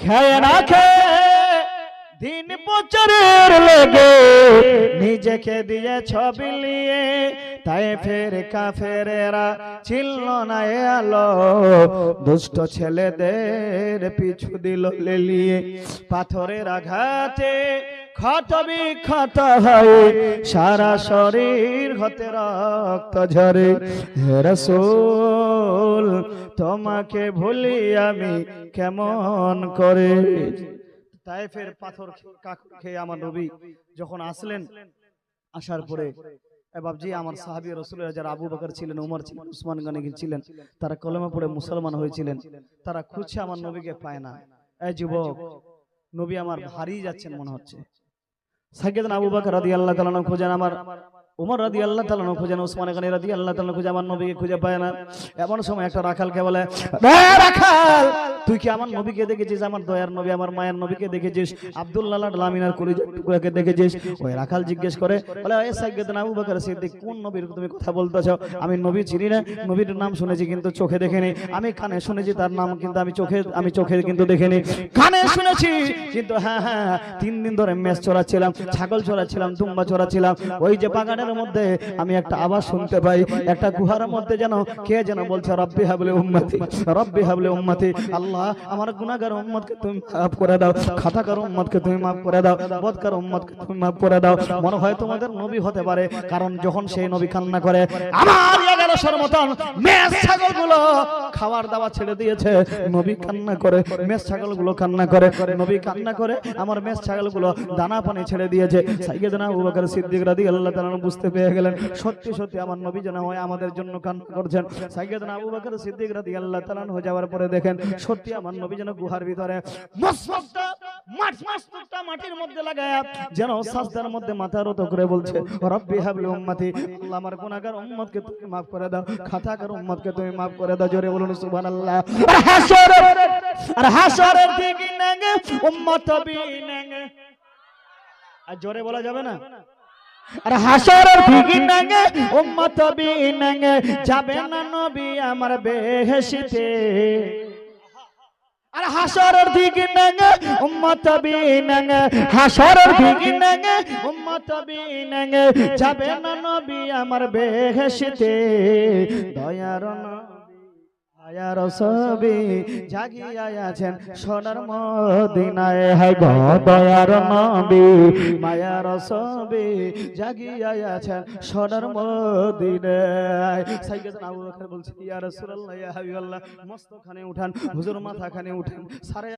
খেয়ে না খেয়ে দিন প্রচারের লেগে নিজেকে দিয়ে ছবি নিয়ে তাই ফের কাফেরেরা ছিল না এ আলো। দুষ্ট ছেলেদের পিছু দিল লিয়ে পাথরের আঘাতে ক্ষত বিক্ষত হয়ে সারা শরীর হতে রক্ত ঝরে। রসুল তোমাকে ভুলি আমি কেমন করে? তাইফের পাথর খেয়ে আমার নবী যখন আসলেন আসার পরে বাবজি আমার সাহাবী রসুলের যারা আবু বকর ছিলেন উমর ছিলেন উসমান গানি ছিলেন তারা কলেমা পড়ে মুসলমান হয়েছিলেন। তারা খুঁজছে আমার নবীকে পায় না। এই যুবক নবী আমার হারিয়ে যাচ্ছেন মনে হচ্ছে। সাইকেদিন আবু বকর রাদিয়াল্লাহু তাআলা খোঁজেন আমার। উমর রাদি আল্লাহ তালানো খুঁজেন উসমান গানি রাদি আল্লাহ তালানো খুঁজে, আমার নবীকে খুঁজে পায় না। এমন সময় একটা রাখালকে বলে রাখাল, তুই কি আমার নবীকে দেখেছিস? আমার দয়ার নবী, আমার মায়ের নবীকে দেখেছিস? আব্দুল্লাহ লামিনার কলিজার টুকরাকে দেখেছিস? ওই রাখাল জিজ্ঞেস করে, বলে, এ সাইকেদিন আবু বকর সিদ্দিক, কোন নবীর তুমি কথা বলতেছ? আমি নবী চিনি না, নবীর নাম শুনেছি কিন্তু চোখে দেখিনি। আমি কানে শুনেছি, তার নাম কিন্তু আমি চোখে আমি চোখে কিন্তু দেখিনি। কানে শুনেছি, কিন্তু হ্যাঁ হ্যাঁ তিন দিন ধরে মেষ চড়াচ্ছিলাম, ছাগল চড়াচ্ছিলাম, দুম্বা চড়াচ্ছিলাম। ওই যে বাগানের মধ্যে আমি একটা আওয়াজ শুনতে পাই, একটা গুহার মধ্যে যেন কে যেন বলছে, রব্বি হাবলে উম্মতি, রব্বি হাবলে উম্মতি, আল্লাহ আমার গুনাহগার উম্মতকে তুমি মাফ করে দাও খাতাকার উম্মতকে তুমি মাফ করে দাও বদকার উম্মতকে তুমি মাফ করে দাও। মনে হয় তোমাদের নবী হতে পারে, কারণ যখন সেই নবী কান্না করে, আমার এগারোশোর মতন মেষ ছাগলগুলো খাবার দাওয়া ছেড়ে দিয়েছে। নবী কান্না করে মেষ ছাগলগুলো কান্না করে, নবী কান্না করে, আমার মেষ ছাগলগুলো দানা পানি ছেড়ে দিয়েছে। সাইকেদিনা আবু বকর সিদ্দিক রাদিয়াল্লাহু তাআলা বুঝতে পেরে গেলেন, সত্যি সত্যি আমার নবী যেন হয় আমাদের জন্য কান্না করছেন। সাইকেদিনা আবু বকর সিদ্দিক রাদিয়াল্লাহু তাআলা হয়ে যাওয়ার পরে দেখেন, সত্যি আমার নবী যেন গুহার ভিতরে মাথা করে বলছে তুমি জোরে আর আর জোরে বলা যাবে না? আর হাসরের যাবে না নবী আমার বেহেশতে। আর হাসরের দিকে নেগে উম্মত বিনেগে হাসরের দিকে নেগে উম্মত বিনেগে যাবে না নবী আমার বেহেশতে, দয়ার নবী আয়ার খানে জাগিয়া আছেন সোনার মদিনায় হাই গো দয়ার নবী। মায়ার সবি জাগিয়া আছেন সোনার মদিনায়। সাইয়েদনা আবু বকর বলছে ইয়া রাসূলুল্লাহ ইয়া হাবিবাল্লাহ। মস্তখানে উঠান হুজুর মাথাখানে উঠান। সারে